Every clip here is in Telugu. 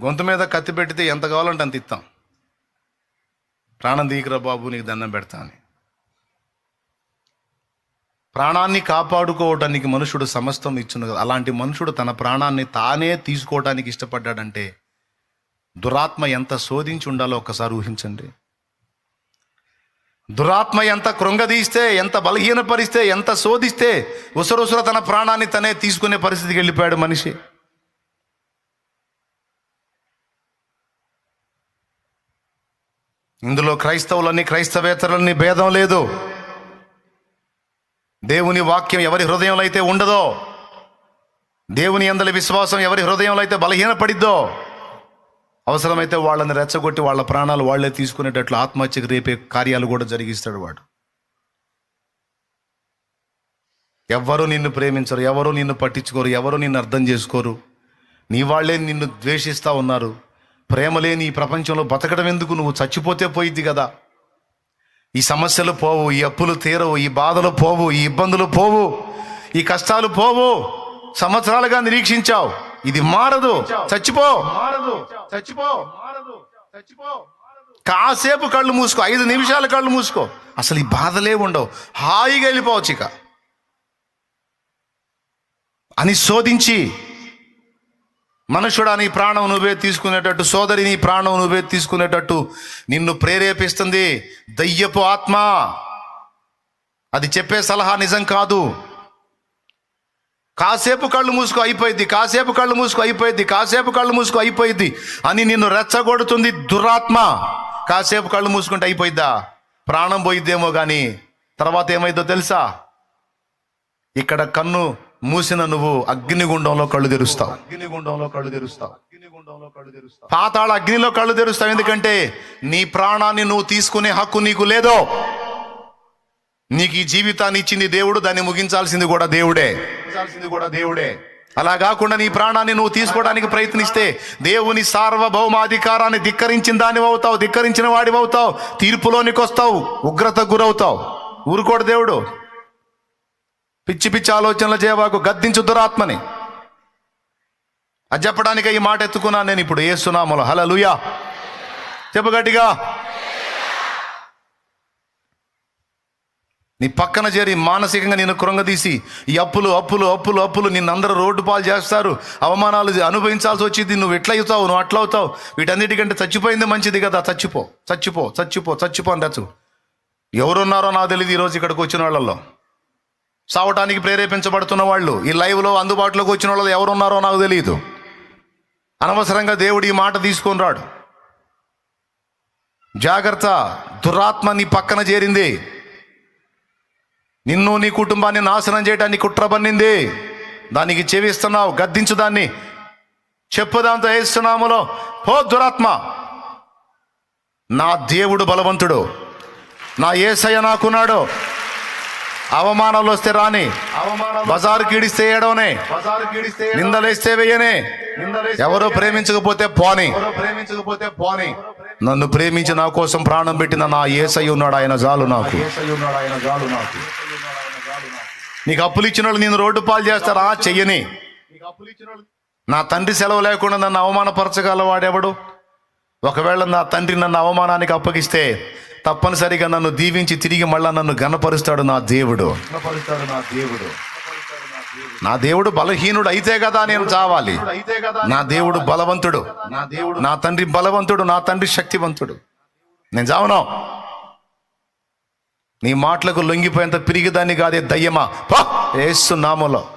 గొంతు మీద కత్తి పెట్టితే ఎంత కావాలంటే అంత ఇస్తాం. ప్రాణం దీకరా బాబు నీకు దండం పెడతా అని. ప్రాణాన్ని కాపాడుకోవటానికి మనుషుడు సమస్తం ఇచ్చును కదా. అలాంటి మనుషుడు తన ప్రాణాన్ని తానే తీసుకోవటానికి ఇష్టపడ్డాడంటే దురాత్మ ఎంత శోధించి ఉండాలో ఒక్కసారి ఊహించండి. దురాత్మ ఎంత కృంగదీస్తే ఎంత బలహీనపరిస్తే ఎంత శోధిస్తే ఉసరుసర తన ప్రాణాన్ని తనే తీసుకునే పరిస్థితికి వెళ్ళిపోయాడు మనిషి. ఇందులో క్రైస్తవులని క్రైస్తవేతరులని భేదం లేదు. దేవుని వాక్యం ఎవరి హృదయంలో అయితే ఉండదో దేవుని అందలి విశ్వాసం ఎవరి హృదయంలో అయితే బలహీనపడిద్దో అవసరమైతే వాళ్ళని రెచ్చగొట్టి వాళ్ళ ప్రాణాలు వాళ్ళే తీసుకునేటట్లు ఆత్మహత్యకు రేపే కార్యాలు కూడా జరిగిస్తాడు వాడు. ఎవ్వరూ నిన్ను ప్రేమించరు ఎవరు నిన్ను పట్టించుకోరు ఎవరు నిన్ను అర్థం చేసుకోరు నీ వాళ్ళే నిన్ను ద్వేషిస్తూ ఉన్నారు. ప్రేమ లేని ఈ ప్రపంచంలో బతకడం ఎందుకు? నువ్వు చచ్చిపోతే పోయిద్ది కదా. ఈ సమస్యలు పోవు ఈ అప్పులు తీరవు ఈ బాధలు పోవు ఈ ఇబ్బందులు పోవు ఈ కష్టాలు పోవు. సంవత్సరాలుగా నిరీక్షించావు. ఇది మారదు. చచ్చిపో. మారదు. చచ్చిపో. మారదు. చచ్చిపో. కాసేపు కళ్ళు మూసుకో. ఐదు నిమిషాల కళ్ళు మూసుకో. అసలు ఈ బాధలే ఉండవు. హాయిగా వెళ్ళిపోవచ్చు ఇక. అని శోధించి మనుషుడా నీ ప్రాణం నువ్వే తీసుకునేటట్టు సోదరి నీ ప్రాణం నువ్వే తీసుకునేటట్టు నిన్ను ప్రేరేపిస్తుంది దయ్యపు ఆత్మ. అది చెప్పే సలహా నిజం కాదు. కాసేపు కళ్ళు మూసుకు అయిపోయింది కాసేపు కళ్ళు మూసుకు అయిపోయింది కాసేపు కళ్ళు మూసుకు అయిపోయింది అని నిన్ను రెచ్చగొడుతుంది దురాత్మ. కాసేపు కళ్ళు మూసుకుంటే అయిపోయిద్దా? ప్రాణం పోయిద్దేమో కానీ తర్వాత ఏమైందో తెలుసా? ఇక్కడ కన్ను మూసిన నువ్వు అగ్నిగుండంలో కళ్ళు తెరుస్తావు. అగ్నిగుండంలో కళ్ళు తెరుస్తావు. అగ్నిగుండంలో కళ్ళు తెరుస్తావు. పాతాళ అగ్నిలో కళ్ళు తెరుస్తావు. ఎందుకంటే నీ ప్రాణాన్ని నువ్వు తీసుకునే హక్కు నీకు లేదో. నీకు ఈ జీవితాన్ని ఇచ్చింది దేవుడు దాన్ని ముగించాల్సింది కూడా దేవుడే. ముగించాల్సింది కూడా దేవుడే. అలా కాకుండా నీ ప్రాణాన్ని నువ్వు తీసుకోవడానికి ప్రయత్నిస్తే దేవుని సార్వభౌమాధికారాన్ని ధిక్కరించిన దానివి అవుతావు ధిక్కరించిన వాడివి అవుతావు తీర్పులోనికి వస్తావు ఉగ్రతకు గురవుతావు. ఊరుకోడు దేవుడు. పిచ్చి పిచ్చి ఆలోచనలు చేయవాకు గద్దించు దురాత్మని. అది చెప్పడానికి ఈ మాట ఎత్తుకున్నాను నేను ఇప్పుడు ఏసునామలో హలో హలలుయా చెప్పు గట్టిగా. నీ పక్కన చేరి మానసికంగా నిన్ను కృంగదీసి ఈ అప్పులు అప్పులు అప్పులు అప్పులు నిన్నందరూ రోడ్డు పాలు చేస్తారు. అవమానాలు అనుభవించాల్సి వచ్చింది నువ్వు ఎట్లా అవుతావు నువ్వు అట్లా అవుతావు వీటన్నిటికంటే చచ్చిపోయింది మంచిది కదా చచ్చిపో చచ్చిపో చచ్చిపో చచ్చిపో అండచ్చు ఎవరున్నారో నాకు తెలియదు ఈరోజు ఇక్కడికి వచ్చిన వాళ్ళల్లో సావటానికి ప్రేరేపించబడుతున్న వాళ్ళు ఈ లైవ్లో అందుబాటులోకి వచ్చిన వాళ్ళు ఎవరున్నారో నాకు తెలియదు అనవసరంగా దేవుడు ఈ మాట తీసుకొని రాడు. జాగ్రత్త దురాత్మ నీ పక్కన చేరింది. నిన్ను నీ కుటుంబాన్ని నాశనం చేయడానికి కుట్ర పన్నింది. దానికి చెవిస్తున్నావు గద్దించు దాన్ని. చెప్పు దాంతో వేస్తున్నాములో పో దురాత్మ నా దేవుడు బలవంతుడు. నా ఏసయ్య నాకున్నాడు. అవమానాలు వస్తే రాని బజారు కీడిస్తే ఏడవనే నిందలేస్తే వెయ్యనే ఎవరో ప్రేమించకపోతే పోని. ప్రేమించకపోతే పోని. నన్ను ప్రేమించి నా కోసం ప్రాణం పెట్టిన నా ఏసై ఉన్నాడు ఆయన జాలు నాకు. నీకు. అప్పులు ఇచ్చిన వాళ్ళు నేను రోడ్డు పాలు చేస్తారా? చెయ్యని. నా తండ్రి సెలవు లేకుండా నన్ను అవమానపరచగల వాడెవడు ఒకవేళ నా తండ్రి నన్ను అవమానానికి అప్పగిస్తే తప్పనిసరిగా నన్ను దీవించి తిరిగి మళ్ళా నన్ను గనపరుస్తాడు నా దేవుడు. నా దేవుడు. నా దేవుడు బలహీనుడు అయితే కదా నేను చావాలి. నా దేవుడు బలవంతుడు. నా దేవుడు. నా తండ్రి బలవంతుడు నా తండ్రి శక్తివంతుడు. నేను చావను. నీ మాటలకు లొంగిపోయేంత పిరిగిదాన్ని కాదే దయ్యమా? పా! ఏసు నామలో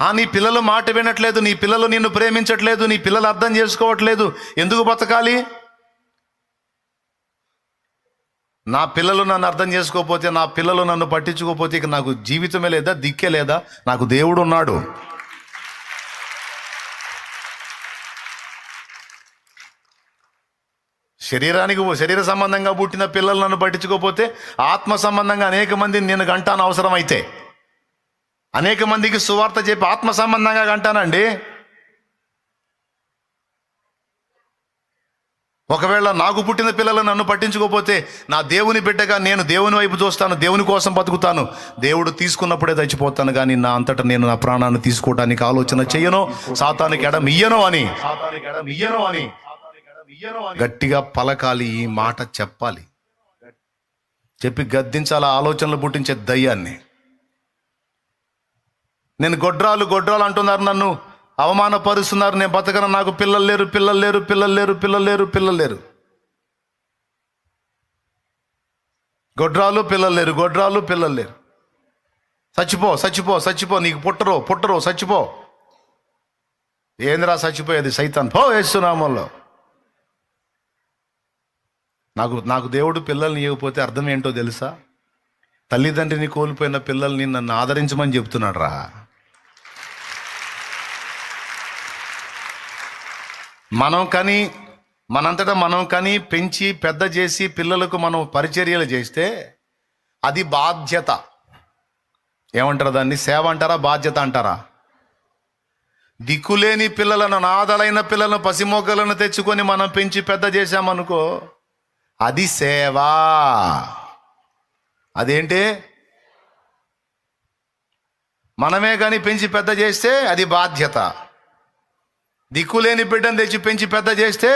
ఆ నీ పిల్లలు మాట వినట్లేదు నీ పిల్లలు నిన్ను ప్రేమించట్లేదు నీ పిల్లలు అర్థం చేసుకోవట్లేదు. ఎందుకు బతకాలి? నా పిల్లలు నన్ను అర్థం చేసుకోకపోతే నా పిల్లలు నన్ను పట్టించుకోకపోతే ఇక నాకు జీవితమే లేదా దిక్కే లేదా? నాకు దేవుడు ఉన్నాడు. శరీరానికి శరీర సంబంధంగా పుట్టిన పిల్లలు నన్ను పట్టించుకోకపోతే ఆత్మ సంబంధంగా అనేక మంది నేను గంటాను అవసరమైతే. అనేక మందికి సువార్త చెప్పి ఆత్మ సంబంధంగా అంటానండి ఒకవేళ నాకు పుట్టిన పిల్లలు నన్ను పట్టించుకోకపోతే నా దేవుని బిడ్డగా నేను దేవుని వైపు చూస్తాను దేవుని కోసం బతుకుతాను. దేవుడు తీసుకున్నప్పుడే చచ్చిపోతాను కానీ నా అంతటా నేను నా ప్రాణాన్ని తీసుకోవడానికి ఆలోచన చెయ్యను. సాతానికి ఎడం ఇయ్యను అని. గట్టిగా పలకాలి ఈ మాట చెప్పాలి. చెప్పి గద్దించాల ఆలోచనలు పుట్టించే దయ్యాన్ని. నేను గొడ్రాలు గొడ్రాలు అంటున్నారు నన్ను. అవమానపరుస్తున్నారు నేను బతకన. నాకు పిల్లలు లేరు పిల్లలు లేరు పిల్లలు లేరు పిల్లలు లేరు పిల్లలు లేరు. గొడ్రాలు పిల్లలు లేరు గొడ్రాలు పిల్లలు లేరు. చచ్చిపో చచ్చిపో చచ్చిపో. నీకు పుట్టరు పుట్టరు చచ్చిపో. ఏందిరా చచ్చిపోయేది సైతాన్? పో వేస్తున్నామల్లో నాకు నాకు దేవుడు పిల్లల్ని ఇవ్వకపోతే అర్థం ఏంటో తెలుసా? తల్లిదండ్రిని కోల్పోయిన పిల్లల్ని నన్ను ఆదరించమని చెప్తున్నాడు రా మనం కని మనంతటా మనం కని పెంచి పెద్ద చేసి పిల్లలకు మనం పరిచర్యలు చేస్తే అది బాధ్యత. ఏమంటారు దాన్ని? సేవ అంటారా బాధ్యత అంటారా? దిక్కులేని పిల్లలను నాదలైన పిల్లలను పసిమొగ్గలను తెచ్చుకొని మనం పెంచి పెద్ద చేశామనుకో అది సేవ. అదేంటి? మనమే కానీ పెంచి పెద్ద చేస్తే అది బాధ్యత. దిక్కులేని బిడ్డను తెచ్చి పెంచి పెద్ద చేస్తే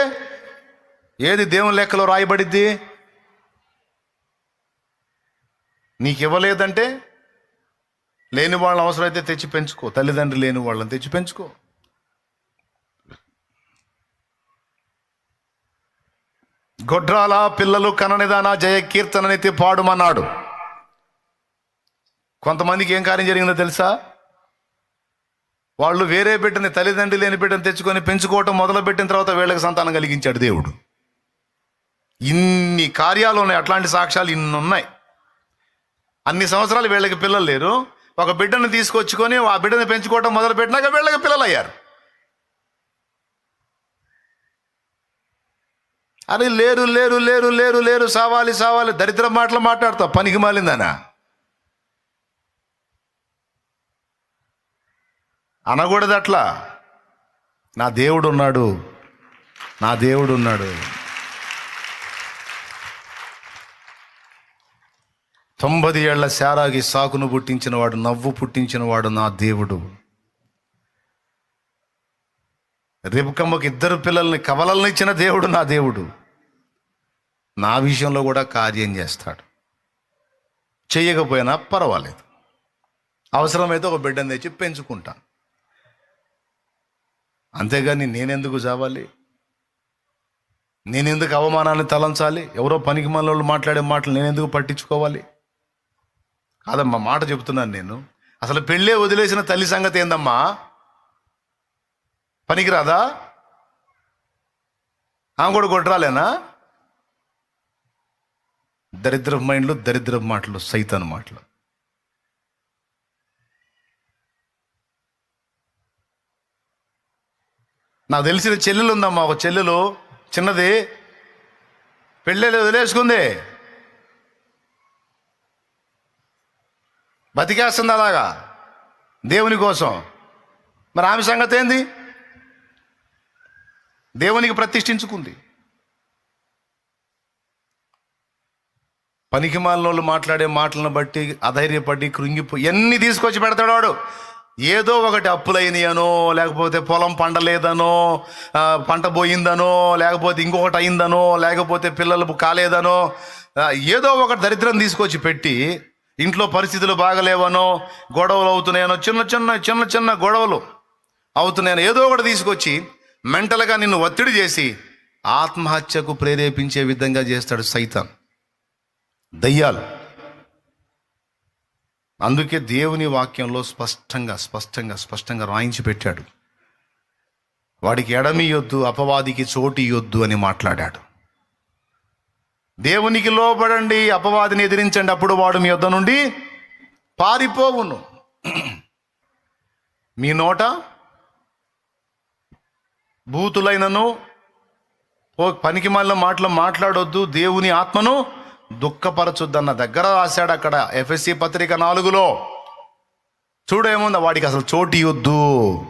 ఏది దేవుని లెక్కలో రాయబడిద్ది? నీకు ఇవ్వలేదంటే లేని వాళ్ళని అవసరమైతే తెచ్చి పెంచుకో. తల్లిదండ్రులు లేని వాళ్ళని తెచ్చి పెంచుకో. గొడ్రాల పిల్లలు కననిదాన జయ కీర్తననైతే పాడుమన్నాడు. కొంతమందికి ఏం కార్యం జరిగిందో తెలుసా? వాళ్ళు వేరే బిడ్డని తల్లిదండ్రి లేని బిడ్డను తెచ్చుకొని పెంచుకోవటం మొదలుపెట్టిన తర్వాత వీళ్ళకి సంతానం కలిగించాడు దేవుడు. ఇన్ని కార్యాలు ఉన్నాయి అట్లాంటి సాక్ష్యాలు ఇన్ని ఉన్నాయి. అన్ని సంవత్సరాలు వీళ్ళకి పిల్లలు లేరు. ఒక బిడ్డను తీసుకొచ్చుకొని ఆ బిడ్డను పెంచుకోవటం మొదలు పెట్టినాక వీళ్ళకి పిల్లలు అయ్యారు అరే లేరు లేరు లేరు లేరు లేరు సావాలి సావాలి దరిద్ర మాటలు మాట్లాడతావు పనికి మాలిందనా? అనకూడదు అట్లా నా దేవుడు ఉన్నాడు నా దేవుడు ఉన్నాడు తొంభై ఏళ్ళ శారాగి సాకును పుట్టించిన వాడు నవ్వు పుట్టించిన వాడు నా దేవుడు. రేపుకమ్మకి ఇద్దరు పిల్లల్ని కవలల్ని ఇచ్చిన దేవుడు నా దేవుడు. నా విషయంలో కూడా కార్యం చేస్తాడు. చేయకపోయినా పర్వాలేదు. అవసరమైతే ఒక బిడ్డను తెచ్చి పెంచుకుంటాను. అంతేగాని నేనెందుకు చావాలి? నేనెందుకు అవమానాన్ని తలంచాలి? ఎవరో పనికి మనోళ్ళు మాట్లాడే మాటలు నేనెందుకు పట్టించుకోవాలి? కాదమ్మా మాట చెప్తున్నాను నేను. అసలు పెళ్ళే వదిలేసిన తల్లి సంగతి ఏందమ్మా? పనికిరాదా? ఆమె కూడా కొట్టరాలేనా దరిద్ర మైండ్లు దరిద్ర మాటలు సైతాన్ మాటలు. నాకు తెలిసిన చెల్లెలు ఉందమ్మా ఒక చెల్లెలు? చిన్నది. పెళ్ళి వదిలేసుకుంది. బతికేస్తుంది అలాగా. దేవుని కోసం. మరి ఆమె సంగతి ఏంది? దేవునికి ప్రతిష్ఠించుకుంది. పనికి మాలినోళ్ళు మాట్లాడే మాటలను బట్టి అధైర్యపడి కృంగిపోయి ఎన్ని తీసుకొచ్చి పెడతాడు వాడు? ఏదో ఒకటి అప్పులైనయనో లేకపోతే పొలం పండలేదనో పంట పోయిందనో లేకపోతే ఇంకొకటి అయిందనో లేకపోతే పిల్లలు కాలేదనో ఏదో ఒకటి దరిద్రం తీసుకొచ్చి పెట్టి ఇంట్లో పరిస్థితులు బాగలేవనో గొడవలు అవుతున్నాయనో చిన్న చిన్న చిన్న చిన్న గొడవలు అవుతున్నాయనో ఏదో ఒకటి తీసుకొచ్చి మెంటల్గా నిన్ను ఒత్తిడి చేసి ఆత్మహత్యకు ప్రేరేపించే విధంగా చేస్తాడు సైతాన్. దయ్యాలు. అందుకే దేవుని వాక్యంలో స్పష్టంగా స్పష్టంగా స్పష్టంగా రాయించి పెట్టాడు. వాడికి ఎడమియొద్దు అపవాదికి చోటియొద్దు అని మాట్లాడాడు. దేవునికి లోబడండి అపవాదిని ఎదిరించండి అప్పుడు వాడు మీ యొద్ద నుండి పారిపోవును. మీ నోట బూతులైనను ఓ పనికి మళ్ళీ మాటలు మాట్లాడొద్దు దేవుని ఆత్మను దుఃఖపరచుద్దన్న దగ్గర రాశాడు అక్కడ. ఎఫ్ఎస్సి పత్రిక నాలుగులో. చూడేముంది వాడికి అసలు చోటు ఇవ్వద్దు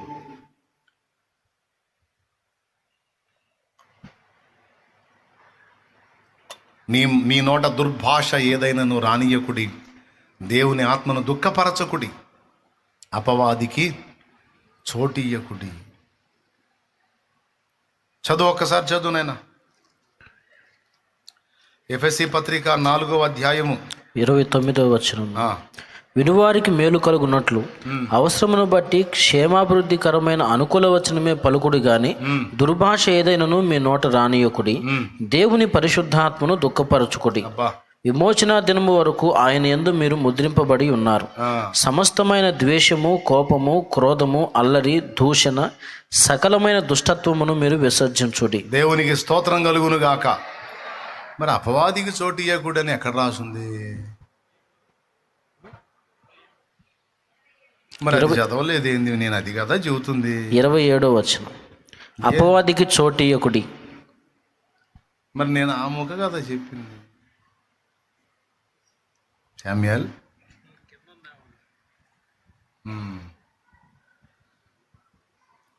నీ మీ నోట దుర్భాష ఏదైనాను రానియకుడి దేవుని ఆత్మను దుఃఖపరచకుడి. అపవాదికి చోటియ్యకుడి చదువు ఒక్కసారి చదువునైనా ఎఫ్ఎస్సి పత్రిక నాలుగో అధ్యాయము. ఇరవై తొమ్మిదవ వచనం. ఆ, వినువారికి మేలు కలుగునట్లు అవసరమును బట్టి క్షేమాభివృద్ధికరమైన అనుకూల వచనమే పలుకుడు గాని దుర్భాష ఏదైనను మీ నోట రానియకుడి. దేవుని పరిశుద్ధాత్మను దుఃఖపరచుకుడి. విమోచన దినము వరకు ఆయన యందు మీరు ముద్రింపబడి ఉన్నారు. సమస్తమైన ద్వేషము కోపము క్రోధము అల్లరి దూషణ సకలమైన దుష్టత్వమును మీరు విసర్జించుడి. దేవునికి స్తోత్రం కలుగును గాక. మరి అపవాదికి చోటు ఇవ్వకూడని ఎక్కడ రాసుంది? మరి అది చదవలేదు ఏంది? నేను అది కదా చెబుతుంది. ఇరవై ఏడో వచనం. అపవాదికి చోటియకుడి మరి నేను ఆ ముఖ కదా చెప్పింది. శామ్యాల్.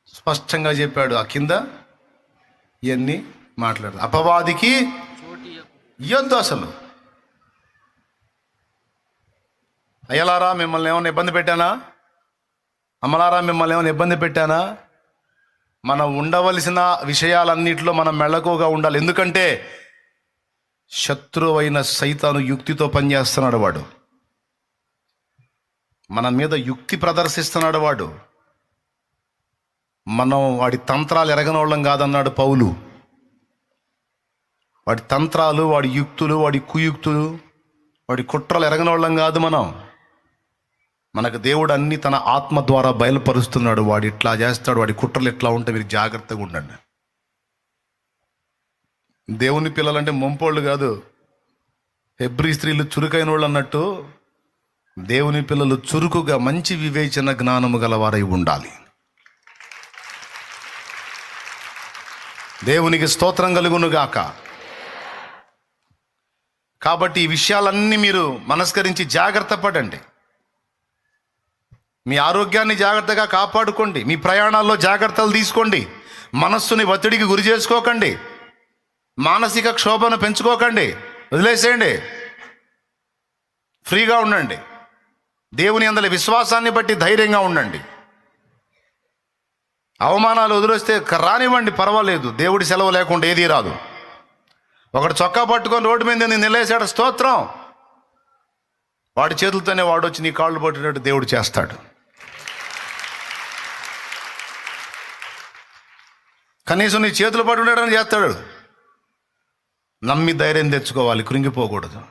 స్పష్టంగా చెప్పాడు. ఆ కింద ఇవన్నీ మాట్లాడు అపవాదికి ఇయ్యొద్దు అసలు. అయ్యలారా మిమ్మల్ని ఏమైనా ఇబ్బంది పెట్టానా? అమ్మలారా మిమ్మల్ని ఏమైనా ఇబ్బంది పెట్టానా? మనం ఉండవలసిన విషయాలన్నింటిలో మనం మెళకువగా ఉండాలి. ఎందుకంటే శత్రువైన సైతాను యుక్తితో పనిచేస్తున్నాడు వాడు. మన మీద యుక్తి ప్రదర్శిస్తున్నాడు వాడు. మనం వాడి తంత్రాలు ఎరగనోళ్ళం కాదన్నాడు పౌలు. వాడి తంత్రాలు వాడి యుక్తులు వాడి కుయుక్తులు వాడి కుట్రలు ఎరగనోళ్ళం కాదు మనం. మనకు దేవుడు అన్ని తన ఆత్మ ద్వారా బయలుపరుస్తున్నాడు. వాడు ఇట్లా చేస్తాడు వాడి కుట్రలు ఎట్లా ఉంటే మీరు జాగ్రత్తగా ఉండండి. దేవుని పిల్లలంటే మొంపోళ్ళు కాదు. హెబ్రి స్త్రీలు చురుకైన వాళ్ళు అన్నట్టు దేవుని పిల్లలు చురుకుగా మంచి వివేచన జ్ఞానము గలవారై ఉండాలి. దేవునికి స్తోత్రం కలుగునుగాక. కాబట్టి ఈ విషయాలన్నీ మీరు మనస్కరించి జాగ్రత్త పడండి. మీ ఆరోగ్యాన్ని జాగ్రత్తగా కాపాడుకోండి. మీ ప్రయాణాల్లో జాగ్రత్తలు తీసుకోండి. మనస్సుని ఒత్తిడికి గురి చేసుకోకండి. మానసిక క్షోభను పెంచుకోకండి. వదిలేసేయండి. ఫ్రీగా ఉండండి. దేవుని అందరి విశ్వాసాన్ని బట్టి ధైర్యంగా ఉండండి. అవమానాలు వదిలేస్తే రానివ్వండి పర్వాలేదు. దేవుడి సెలవు లేకుండా ఏదీ రాదు. ఒకడు చొక్కా పట్టుకొని రోడ్డు మీద నేను నిలేసాడు స్తోత్రం. వాడి చేతులతోనే వాడు వచ్చి నీ కాళ్ళు పట్టినట్టు దేవుడు చేస్తాడు. కనీసం నీ చేతులు పట్టుకునేటని చేస్తాడు. నమ్మి ధైర్యం తెచ్చుకోవాలి కృంగిపోకూడదు.